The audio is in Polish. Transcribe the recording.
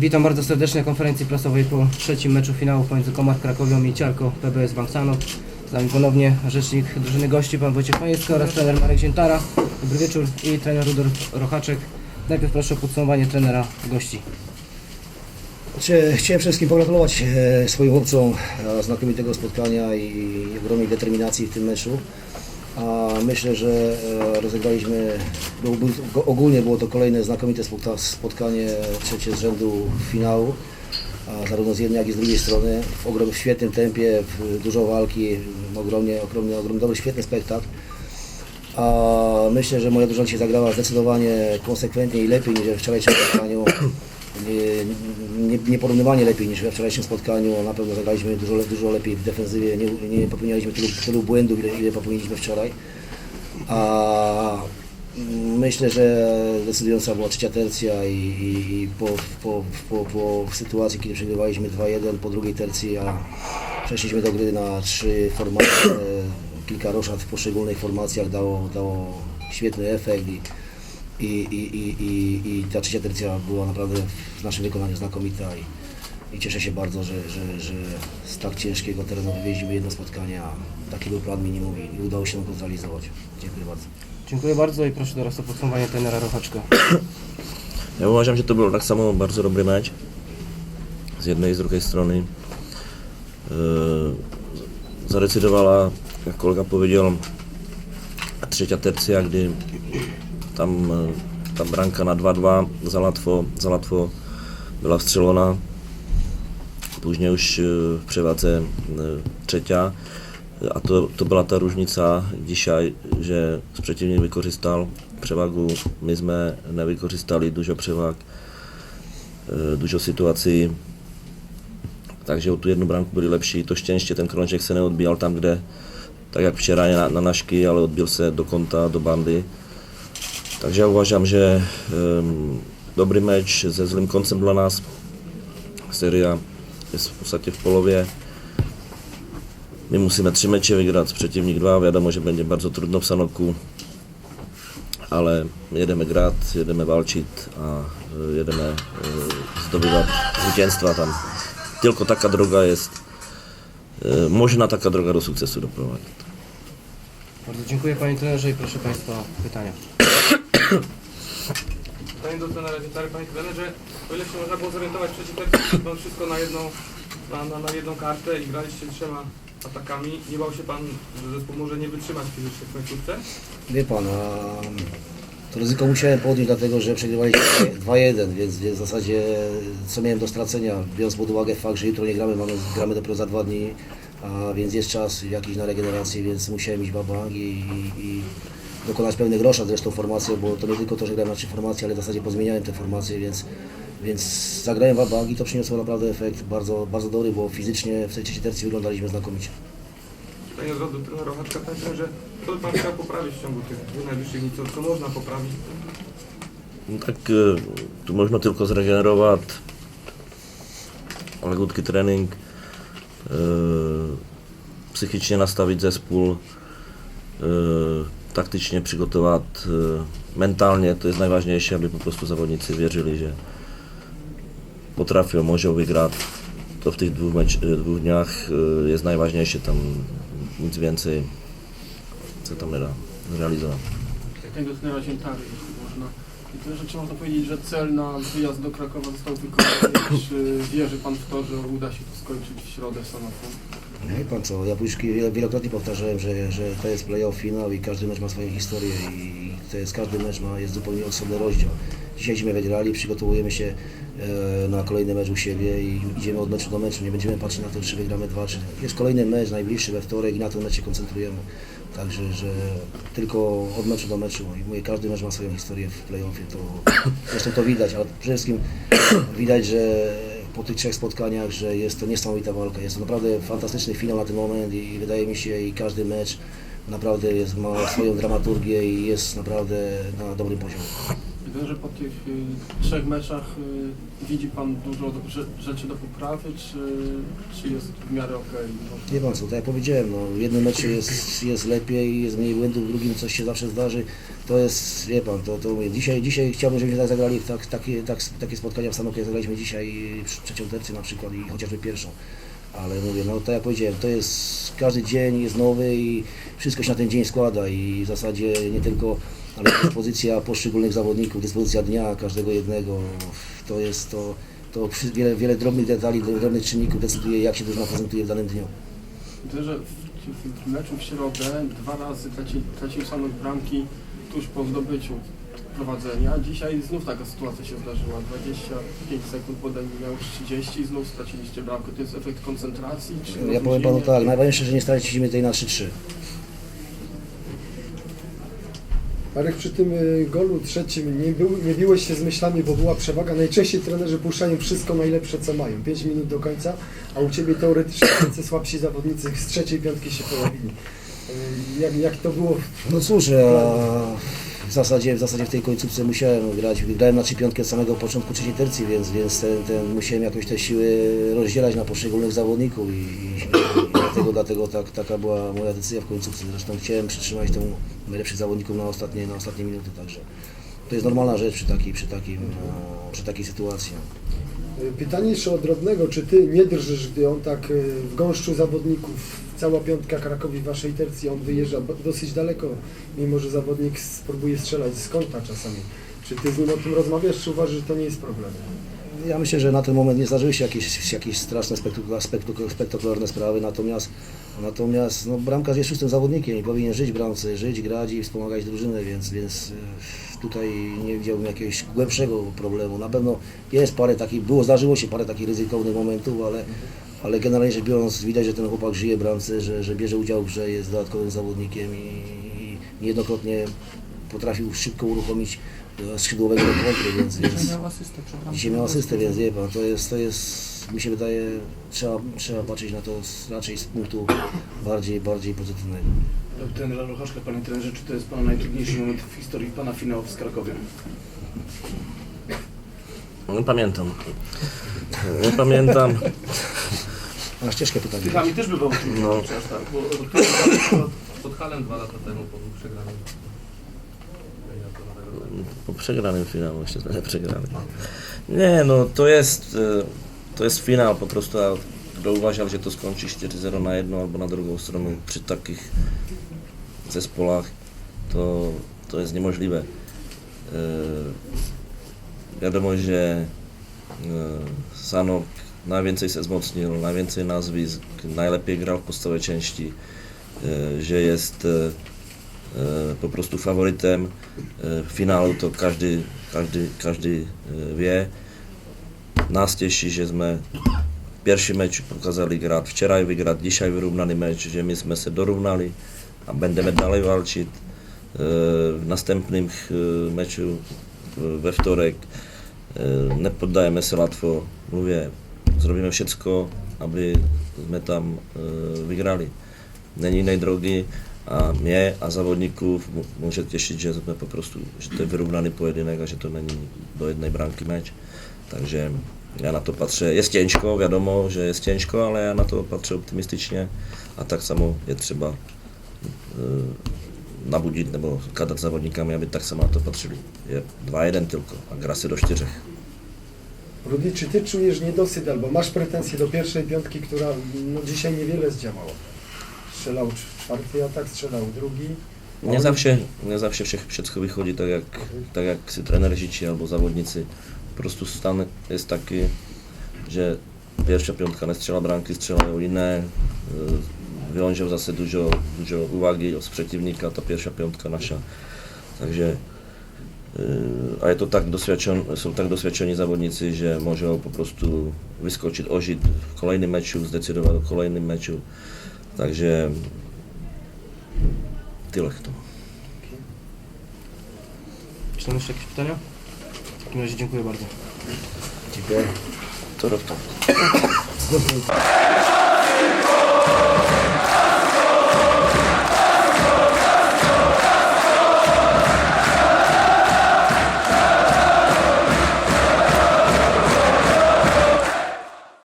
Witam bardzo serdecznie na konferencji prasowej po trzecim meczu finału pomiędzy Komar Krakowią i Ciarko PBS Banksanów. Z nami ponownie rzecznik drużyny gości, pan Wojciech Majewski oraz trener Marek Ziętara. Dobry wieczór i trener Rudolf Rochaczek. Najpierw proszę o podsumowanie trenera gości. Chciałem wszystkim pogratulować e, swoim chłopcom e, znakomitego spotkania i ogromnej determinacji w tym meczu. A myślę, że e, rozegraliśmy, ogólnie było to kolejne znakomite spotkanie, trzecie z rzędu finału, zarówno z jednej, jak i z drugiej strony, w, ogrom, świetnym tempie, w, dużo walki, ogromnie, ogromnie, ogromnie dobry, świetny spektakl. A myślę, że moja drużyna dzisiaj zagrała zdecydowanie konsekwentnie i lepiej niż wczorajszym spotkaniu. Nie- nie- Nieporównywanie lepiej niż we wczorajszym spotkaniu. Na pewno zagraliśmy dużo, dużo lepiej w defensywie. Nie, nie popełnialiśmy tylu, tylu błędów, ile, ile popełniliśmy wczoraj. A myślę, że decydująca była trzecia tercja i, i, i po, po, po, po sytuacji, kiedy przegrywaliśmy 2-1 po drugiej tercji, a przeszliśmy do gry na trzy formacje. Kilka roszad w poszczególnych formacjach dało, dało świetny efekt i, i, i, i, i, i ta trzecia tercja była naprawdę w naszym wykonaniu znakomita i, i cieszę się bardzo, że, że, że z tak ciężkiego terenu wywieźliśmy jedno spotkanie, a taki był plan minimum i, i udało się nam go zrealizować. Dziękuję bardzo. Dziękuję bardzo i proszę teraz o podsumowanie trenera Rochaczka. Ja uważam, że to był tak samo bardzo dobry mecz. Z jednej i z drugiej strony. Yy, Zadecydowała, jak kolega powiedział, trzecia tercja, gdy tam e, ta bramka na 2-2 za łatwo, za łatwo była wstrzelona. Później już e, w przewadze e, trzecia. A to, to była ta różnica dzisiaj, że przeciwnik wykorzystał przewagę, myśmy nie wykorzystali dużo przewag, e, dużo sytuacji. Takže o tu jednu branku byli lepší. To štěstí, ten krążek se neodbíjal tam, kde, tak jak včera na, na našky, ale odbil se do konta, do bandy. Takže já uvažám, že um, dobrý meč se zlým koncem dla nás. Séria je v podstatě v polově. My musíme tři meče vygrát, přeciwnik dva, wiadomo, že będzie bardzo trudno v Sanoku, ale jedeme grát, jedeme walczyć, a e, jedeme e, zdobywać zwycięstwa tam. Tylko taka droga jest, e, można taka droga do sukcesu doprowadzić. Bardzo dziękuję panie trenerze i proszę państwa o pytania. Pytanie do trenera Dziętary, panie trenerze, o ile się można było zorientować w trzeciej tercji, to wszystko na jedną, na, na, na jedną kartę i graliście trzema atakami, nie bał się pan, że zespół może nie wytrzymać fizycznie w końcówce? Wie pan, a to ryzyko musiałem podjąć, dlatego że przegrywaliśmy 2-1, więc, więc w zasadzie co miałem do stracenia, biorąc pod uwagę fakt, że jutro nie gramy, mamy, gramy dopiero za dwa dni, a więc jest czas jakiś na regenerację, więc musiałem iść babang i, i, i dokonać pełnych grosza zresztą formacją, bo to nie tylko to, że grałem na trzy formacje, ale w zasadzie pozmieniałem te formacje, więc, więc zagrałem babang i to przyniosło naprawdę efekt bardzo, bardzo dobry, bo fizycznie w tej trzeciej tercji wyglądaliśmy znakomicie. Pytanie do do trenera Rochaczka, panie trenerze, co pan chciał poprawić w ciągu tych dwóch najbliższych dni, co, co można poprawić? No tak e, tu można tylko zregenerować legutki trening, e, psychicznie nastawić zespół, e, taktycznie przygotować, e, mentalnie to jest najważniejsze, aby po prostu zawodnicy wierzyli, że potrafią, mogą wygrać. To w tych dwóch, mecz, e, dwóch dniach e, jest najważniejsze, tam nic więcej, co tam nie da zrealizować. Pytanie do trenera Ziętary, jeśli można. I to, że czy można powiedzieć, że cel na wyjazd do Krakowa został wykonany, czy wierzy Pan w to, że uda się to skończyć w środę w Sanoku? Wie pan co, ja już wielokrotnie powtarzałem, że, że to jest playoff finał i każdy mecz ma swoją historię i to jest, każdy mecz ma, jest zupełnie osobny rozdział. Dzisiajśmy wygrali, przygotowujemy się e, na kolejny mecz u siebie i idziemy od meczu do meczu. Nie będziemy patrzeć na to, czy wygramy dwa, czy... Jest kolejny mecz, najbliższy we wtorek i na ten mecz się koncentrujemy. Także, że tylko od meczu do meczu i mówię, każdy mecz ma swoją historię w playoffie, to zresztą to widać, ale przede wszystkim widać, że po tych trzech spotkaniach, że jest to niesamowita walka. Jest to naprawdę fantastyczny finał na ten moment i wydaje mi się i każdy mecz naprawdę jest, ma swoją dramaturgię i jest naprawdę na dobrym poziomie. Widzę, że po tych y, trzech meczach y, widzi Pan dużo rzeczy do poprawy, czy, czy jest w miarę okej? Nie pan co, tak jak powiedziałem, no, w jednym meczu jest, jest lepiej, jest mniej błędów, w drugim coś się zawsze zdarzy. To jest, wie pan, to, to mówię, dzisiaj, dzisiaj chciałbym, żebyśmy tak zagrali tak, takie, tak, takie spotkania w Sanoku, jak zagraliśmy dzisiaj przy- trzecią tercję na przykład i chociażby pierwszą. Ale mówię, no tak jak powiedziałem, to jest, każdy dzień jest nowy i wszystko się na ten dzień składa i w zasadzie nie tylko, ale dyspozycja poszczególnych zawodników, dyspozycja dnia każdego jednego, to jest to, to wiele, wiele drobnych detali, drobnych czynników decyduje, jak się drużyna prezentuje w danym dniu. Widzę, że w, meczu w środę dwa razy traci, tracił samych bramki tuż po zdobyciu prowadzenia. Dzisiaj znów taka sytuacja się zdarzyła. 25 sekund podań miał 30 i znów straciliście bramkę. To jest efekt koncentracji? Czy Ja powiem panu tak, najważniejsze, że nie straciliśmy tej na 3-3. Marek, przy tym y, golu trzecim nie, był, nie biłeś się z myślami, bo była przewaga. Najczęściej trenerzy puszczają wszystko najlepsze, co mają. 5 minut do końca, a u Ciebie teoretycznie tacy słabsi zawodnicy z trzeciej piątki się pojawili. Y, Jak, jak to było? No cóż, ja w zasadzie, w zasadzie w tej końcówce musiałem grać. Grałem na 3 piątkę od samego początku trzeciej tercji, więc, więc ten, ten, musiałem jakoś te siły rozdzielać na poszczególnych zawodników i, i, i dlatego, dlatego tak, taka była moja decyzja w końcówce. Zresztą chciałem przytrzymać temu najlepszych zawodników na ostatnie, na ostatnie minuty, także to jest normalna rzecz przy takiej, przy takim, przy takiej sytuacji. Pytanie jeszcze od czy Ty nie drżysz, gdy on tak y, w gąszczu zawodników, cała piątka Krakowi Waszej tercji, on wyjeżdża dosyć daleko, mimo że zawodnik spróbuje strzelać z kąta czasami. Czy Ty z nim o tym rozmawiasz, czy uważasz, że to nie jest problem? Ja myślę, że na ten moment nie zdarzyły się jakieś, jakieś straszne, spektakula- spektakul- spektakularne sprawy, natomiast, natomiast no, bramkarz jest szóstym zawodnikiem i powinien żyć bramce, żyć, grać i wspomagać drużynę, więc, więc e, tutaj nie widziałbym jakiegoś głębszego problemu. Na pewno jest parę takich, było, zdarzyło się parę takich ryzykownych momentów, ale, ale generalnie rzecz biorąc widać, że ten chłopak żyje w bramce, że, że bierze udział w grze, jest dodatkowym zawodnikiem i, i niejednokrotnie potrafił szybko uruchomić e, skrzydłowego do kontry, więc, więc miał asystę bramką. Dzisiaj miał asystę, więc wie pan, to jest, to jest, mi się wydaje, trzeba, trzeba patrzeć na to z, raczej z punktu bardziej, bardziej pozytywnego. Trener Rochaszka, panie trenerze, czy to jest pana najtrudniejszy moment w historii pana finałów z Krakowiem? Nie pamiętam. Nie pamiętam. A ścieżkę pytania. Tychami też bywał No. no. czas, tak? Bo pod, Halem dwa lata temu po dwóch przegranych. Po przegranym finału jeszcze będę przegrany. Nie, no to jest, e, to jest finał, po prostu a kto uważał, że to skończy 4-0 na jedną albo na drugą stronę przy takich zespołach, to, to jest niemożliwe. E, wiadomo, że e, Sanok najwięcej się wzmocnił, najwięcej nazwisk, najlepiej grał w podstawowej części, e, że jest e, e, po prostu faworytem finału, to każdy, każdy, każdy wie. Nas cieszy, że sme w pierwszym meczu pokazali grać, wczoraj wygrać, dzisiaj wyrównany mecz, że my jsme se dorównali a będziemy dalej walczyć. W następnym meczu we wtorek nie poddajemy się łatwo. Mówię, zrobimy wszystko, aby my tam e, wygrali. Není innej drogi a mě a zawodníkův mu- může těšit, že jsme po prostu, že to je vyrovnaný pojedynek a že to není do jednej branky meč. Takže já na to patře, je těžko, vědomo, že je těžko, ale já na to patře optimističně a tak samo je třeba e, nabudit nebo kadat zawodníkami, aby tak samo na to patrzyli. Je 2-1 tylko, a gra se do čtyřech. Rudy, czy Ty czujesz niedosyt albo masz pretensje do pierwszej piątki, która no, dzisiaj niewiele zdziałała? Strzelał czwarty atak, strzelał drugi. Nie zawsze, nie zawsze všechno vychodí tak jak, tak, jak si trenér žičí alebo závodníci. Prostu stan jest taki, že pierwsza piątka nestrzela bramki, strzelają inne. Y, Wiąże zase dużo, dużo uwagi od przeciwnika, ta pierwsza piątka nasza. Także a je to tak doświadczeni, są tak doświadczeni zawodnicy, że mogą po prostu wyskoczyć, ożyć w kolejnym meczu, zdecydować o kolejnym meczu. Także tyle to. Czy są jeszcze jakieś pytania? W takim razie dziękuję bardzo. Dziękuję. To rok to.